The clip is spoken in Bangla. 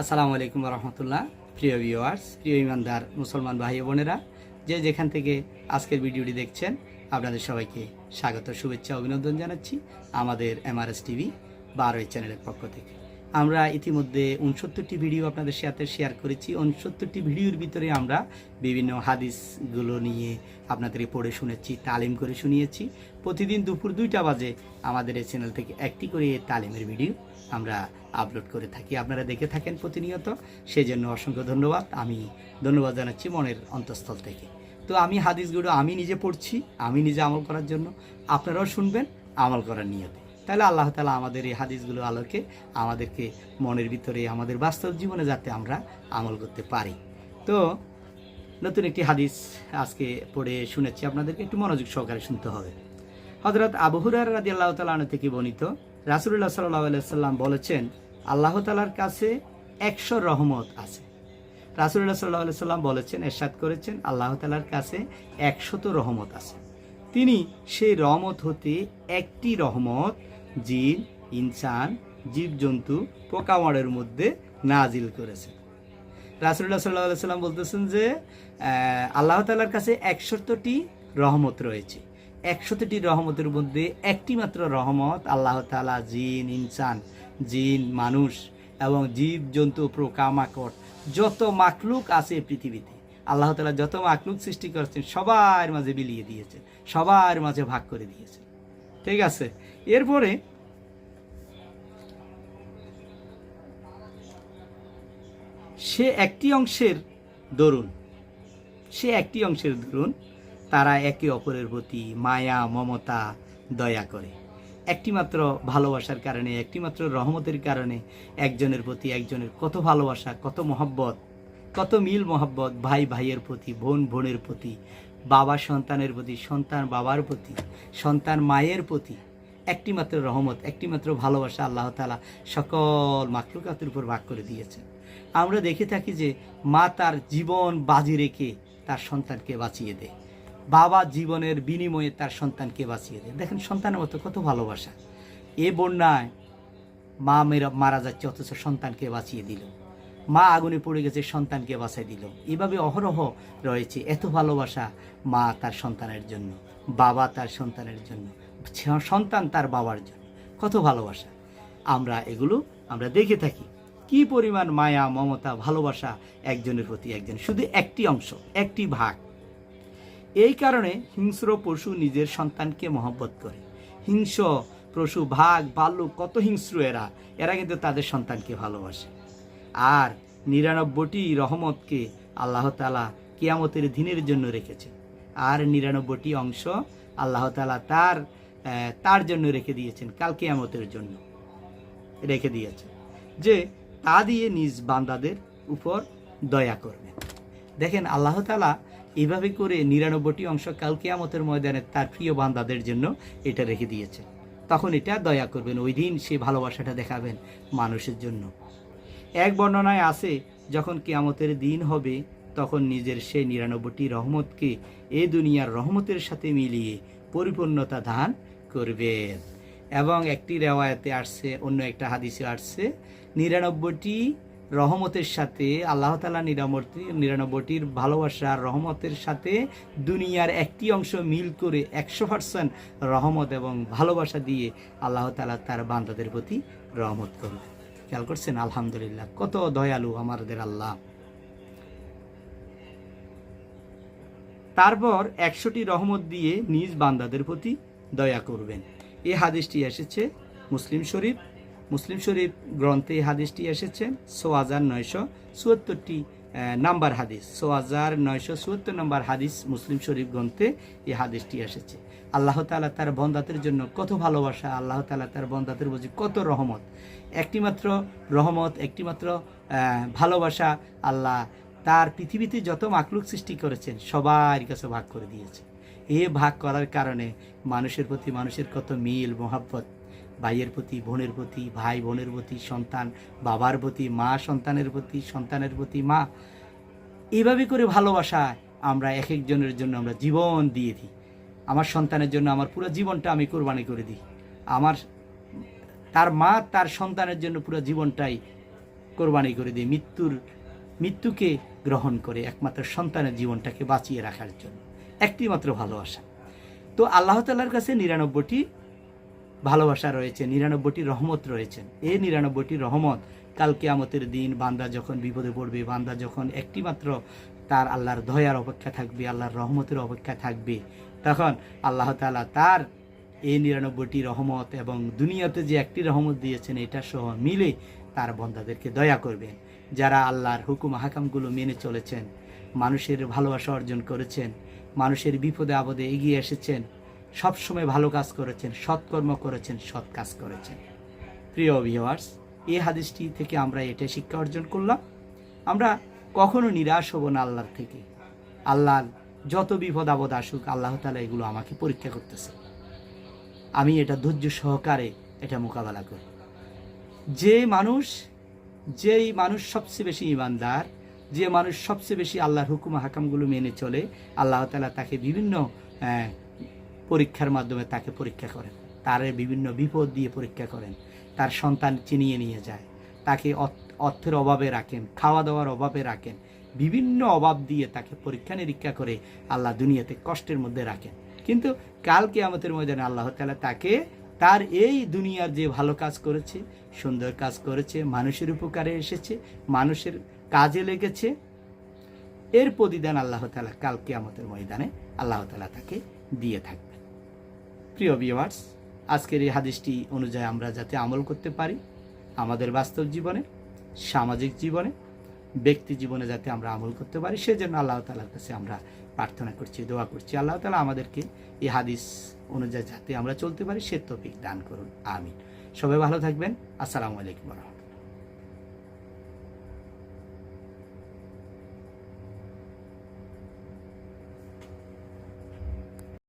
আসসালামু আলাইকুম রহমতুল্লাহ প্রিয় ভিওয়ার্স প্রিয় ইমানদার মুসলমান ভাই বোনেরা, যে যেখান থেকে আজকের ভিডিওটি দেখছেন, আপনাদের সবাইকে স্বাগত, শুভেচ্ছা, অভিনন্দন জানাচ্ছি আমাদের এমআরএস টিভি বারোই চ্যানেলের পক্ষ থেকে। আমরা ইতিমধ্যে উনসত্তরটি ভিডিও আপনাদের সাথে শেয়ার করেছি। উনসত্তরটি ভিডিওর ভিতরে আমরা বিভিন্ন হাদিসগুলো নিয়ে আপনাদেরকে পড়ে শুনেছি, তালিম করে শুনিয়েছি। প্রতিদিন দুপুর দুইটা বাজে আমাদের এই চ্যানেল থেকে একটি করে তালিমের ভিডিও আমরা আপলোড করে থাকি। আপনারা দেখে থাকেন প্রতিনিয়ত। সেই জন্য অসংখ্য ধন্যবাদ। আমি ধন্যবাদ জানাচ্ছি মনের অন্তঃস্থল থেকে। তো আমি হাদিসগুলো আমি নিজে পড়ছি, আমি নিজে আমল করার জন্য। আপনারাও শুনবেন, আমল করার নিয়তে। তাহলে আল্লাহ তালা আমাদের এই হাদিসগুলো আলোকে আমাদেরকে মনের ভিতরে, আমাদের বাস্তব জীবনে যাতে আমরা আমল করতে পারি। তো নতুন একটি হাদিস আজকে পড়ে শুনেছি, আপনাদেরকে একটু মনোযোগ সহকারে শুনতে হবে। হজরত আবহুরার রাজি আল্লাহ তালন থেকে বর্ণিত রাসুল্লাহ সাল্লাহ সাল্লাম বলেছেন, আল্লাহ তালার কাছে একশো রহমত আছে। রাসুল্লাহ সাল্লাহ সাল্লাম বলেছেন, এরশাদ করেছেন, আল্লাহ তালার কাছে একশত রহমত আছে। তিনি সেই রহমত হতে একটি রহমত জিন, ইনসান, জীবজন্তু পোকামাড়ের মধ্যে নাজিল করেছেন রাসুল্লাহ সাল্লাহ সাল্লাম বলতেছেন যে আল্লাহ তালার কাছে একশতটি রহমত রয়েছে। একশতটি রহমতের মধ্যে একটি মাত্র রহমত আল্লাহ তালা জিন, ইনসান, জিন, মানুষ এবং জীব জন্তু পোকামাকড়, যত মাকলুক আছে পৃথিবীতে, আল্লাহ তালা যত মাকলুক সৃষ্টি করেছেন, সবার মাঝে বিলিয়ে দিয়েছে সবার মাঝে ভাগ করে দিয়েছে ঠিক আছে? এরপরে সে একটি অংশের দরুন, সে একটি অংশের দরুন, তারা একে অপরের প্রতি মায়া, মমতা, দয়া করে। একটিমাত্র ভালোবাসার কারণে, একটিমাত্র রহমতের কারণে একজনের প্রতি একজনের কত ভালোবাসা, কত মহব্বত, কত মিল মহব্বত, ভাই ভাইয়ের প্রতি, বোন বোনের প্রতি, বাবা সন্তানের প্রতি, সন্তান বাবার প্রতি, সন্তান মায়ের প্রতি একটিমাত্র রহমত, একটিমাত্র ভালোবাসা আল্লাহ তালা সকল মাকলুকাতের উপর ভাগ করে দিয়েছেন। আমরা দেখে থাকি যে মা তার জীবন বাজি রেখে তার সন্তানকে বাঁচিয়ে দেয়। বাবা জীবনের বিনিময়ে তার সন্তানকে বাঁচিয়ে দেয়। দেখেন, সন্তানের মতো কত ভালোবাসা। এ বন্যায় মা মেরা, মারা যাচ্ছে, অথচ সন্তানকে বাঁচিয়ে দিল। মা আগুনে পড়ে গেছে, সন্তানকে বাঁচাই দিল। এভাবে অহরহ রয়েছে এত ভালোবাসা মা তার সন্তানের জন্য, বাবা তার সন্তানের জন্য। সন্তান তার বাবার জন্য। কত ভালোবাসা। আমরা এগুলো আমরা দেখে থাকি। কি পরিমাণ মায়া, মমতা, ভালোবাসা একজনের প্রতি একজন। শুধু একটি অংশ, একটি ভাগ। এই কারণে হিংস্র পশু নিজের সন্তানকে মহব্বত করে। হিংস্র পশু, ভাগ ভাল্লুক কত হিংস্র এরা। এরা কিন্তু তাদের সন্তানকে ভালোবাসে। আর নিরানব্বইটি রহমতকে আল্লাহ তালা কিয়ামতের দিনের জন্য রেখেছে। আর নিরানব্বইটি অংশ আল্লাহ তালা তার তার জন্য রেখে দিয়েছেন, কাল কিয়ামতের জন্য রেখে দিয়েছেন। যে তা দিয়ে নিজ বান্দাদের উপর দয়া করবেন। দেখেন, আল্লাহ তালা এইভাবে করে নিরানব্বইটি অংশ কাল কিয়ামতের ময়দানে তার প্রিয় বান্দাদের জন্য এটা রেখে দিয়েছে তখন এটা দয়া করবেন, ওই দিন সে ভালোবাসাটা দেখাবেন মানুষের জন্য। এক বর্ণনায় আছে, যখন কেয়ামতের দিন হবে, তখন নিজের সেই নিরানব্বইটি রহমতকে এ দুনিয়ার রহমতের সাথে মিলিয়ে পরিপূর্ণতা দান করবেন। এবং একটি রেওয়ায়তে আসছে, অন্য একটা হাদিসে আসছে, নিরানব্বইটি রহমতের সাথে, আল্লাহ তালা নিরামর্তি, নিরানব্বইটির ভালোবাসার রহমতের সাথে দুনিয়ার একটি অংশ মিল করে একশো পার্সেন্ট রহমত এবং ভালোবাসা দিয়ে আল্লাহ তালা তার বান্দাদের প্রতি রহমত করবে খেয়াল করছেন? আলহামদুলিল্লাহ। কত দয়ালু আমাদের আল্লাহ। তারপর একশোটি রহমত দিয়ে নিজ বান্দাদের প্রতি দয়া করবেন। এই হাদিসটি এসেছে মুসলিম শরীফ। মুসলিম শরীফ গ্রন্থে এই হাদিসটি এসেছে ছ হাজার নয়শো চুয়াত্তরটি নাম্বার হাদিস। ছ হাজার নয়শো চুয়াত্তর নম্বর হাদিস মুসলিম শরীফ গ্রন্থে এই হাদিসটি এসেছে। আল্লাহ তালা তার বন্দাতের জন্য কত ভালোবাসা, আল্লাহ তালা তার বন্দাতের বুঝি কত রহমত। একটিমাত্র রহমত, একটিমাত্র ভালোবাসা আল্লাহ তার পৃথিবীতে যত মাকলুক সৃষ্টি করেছেন সবার কাছে ভাগ করে দিয়েছে। এ ভাগ করার কারণে মানুষের প্রতি মানুষের কত মিল, মোহাব্বত, ভাইয়ের প্রতি, বোনের প্রতি, ভাই বোনের প্রতি, সন্তান, বাবার প্রতি, মা সন্তানের প্রতি সন্তানের প্রতি, মা। এইভাবে করে ভালোবাসা আমরা এক একজনের জন্য আমরা জীবন দিয়ে দিই। আমার সন্তানের জন্য আমার পুরো জীবনটা আমি কোরবানি করে দিই। আমার, তার মা, তার সন্তানের জন্য পুরো জীবনটাই কোরবানি করে দিই। মৃত্যুর, মৃত্যুকে গ্রহণ করে একমাত্র সন্তানের জীবনটাকে বাঁচিয়ে রাখার জন্য। একটি মাত্র ভালোবাসা। তো আল্লাহ তাল্লার কাছে নিরানব্বইটি ভালোবাসা রয়েছে, নিরানব্বইটি রহমত রয়েছেন এই নিরানব্বইটি রহমত কাল কেয়ামতের দিন বান্দা যখন বিপদে পড়বে, বান্দা যখন একটি মাত্র তার আল্লাহর দয়ার অপেক্ষা থাকবে, আল্লাহর রহমতের অপেক্ষা থাকবে, তখন আল্লাহ তাআলা তার এই নিরানব্বইটি রহমত এবং দুনিয়াতে যে একটি রহমত দিয়েছেন, এটা সহ মিলে তার বন্দাদেরকে দয়া করবেন। যারা আল্লাহর হুকুম হাকামগুলো মেনে চলেছেন, মানুষের ভালোবাসা অর্জন করেছেন মানুষের বিপদে আপদে এগিয়ে এসেছেন, সবসময় ভালো কাজ করেছেন, সৎকর্ম করেছেন, সৎ কাজ করেছেন। প্রিয় ভিওয়ার্স এই হাদিসটি থেকে আমরা এটা শিক্ষা অর্জন করলাম। আমরা কখনো নিরাশ হব না আল্লাহর থেকে। আল্লাহর যত বিপদ আপদ আসুক, আল্লাহ তালা এগুলো আমাকে পরীক্ষা করতেছে। আমি এটা ধৈর্য সহকারে এটা মোকাবেলা করি। যে মানুষ, যেই মানুষ সবচেয়ে বেশি ইমানদার যে মানুষ সবচেয়ে বেশি আল্লাহর হুকুম হাকামগুলো মেনে চলে, আল্লাহ তালা তাকে বিভিন্ন পরীক্ষার মাধ্যমে তাকে পরীক্ষা করেন। তার বিভিন্ন বিপদ দিয়ে পরীক্ষা করেন। তার সন্তান চিনিয়ে নিয়ে যায়। তাকে অর্থের অভাবে রাখেন খাওয়া দাওয়ার অভাবে রাখেন, বিভিন্ন অভাব দিয়ে তাকে পরীক্ষা নিরীক্ষা করে আল্লাহ দুনিয়াতে কষ্টের মধ্যে রাখেন। কিন্তু কালকে আমাদের ময়দানে আল্লাহ তালা তাকে তার এই দুনিয়ার যে ভালো কাজ করেছে, সুন্দর কাজ করেছে, মানুষের উপকারে এসেছে, মানুষের কাজে লেগেছে। এর প্রতিদান আল্লাহ তালা কালকে আমাদের ময়দানে আল্লাহ তালা তাকে দিয়ে থাকবেন। প্রিয় ভিউয়ার্স আজকের এই হাদিসটি অনুযায়ী আমরা যাতে আমল করতে পারি, আমাদের বাস্তব জীবনে, সামাজিক জীবনে, ব্যক্তি জীবনে যাতে আমরা আমল করতে পারি, সেজন্য আল্লাহ তালার কাছে আমরা প্রার্থনা করছি, দোয়া করছি। আল্লাহ তালা আমাদেরকে এই হাদিস অনুযায়ী যাতে আমরা চলতে পারি, সে তৌফিক দান করুন। আমিন। সবাই ভালো থাকবেন। আসসালামু আলাইকুম রহমতুল্লাহ।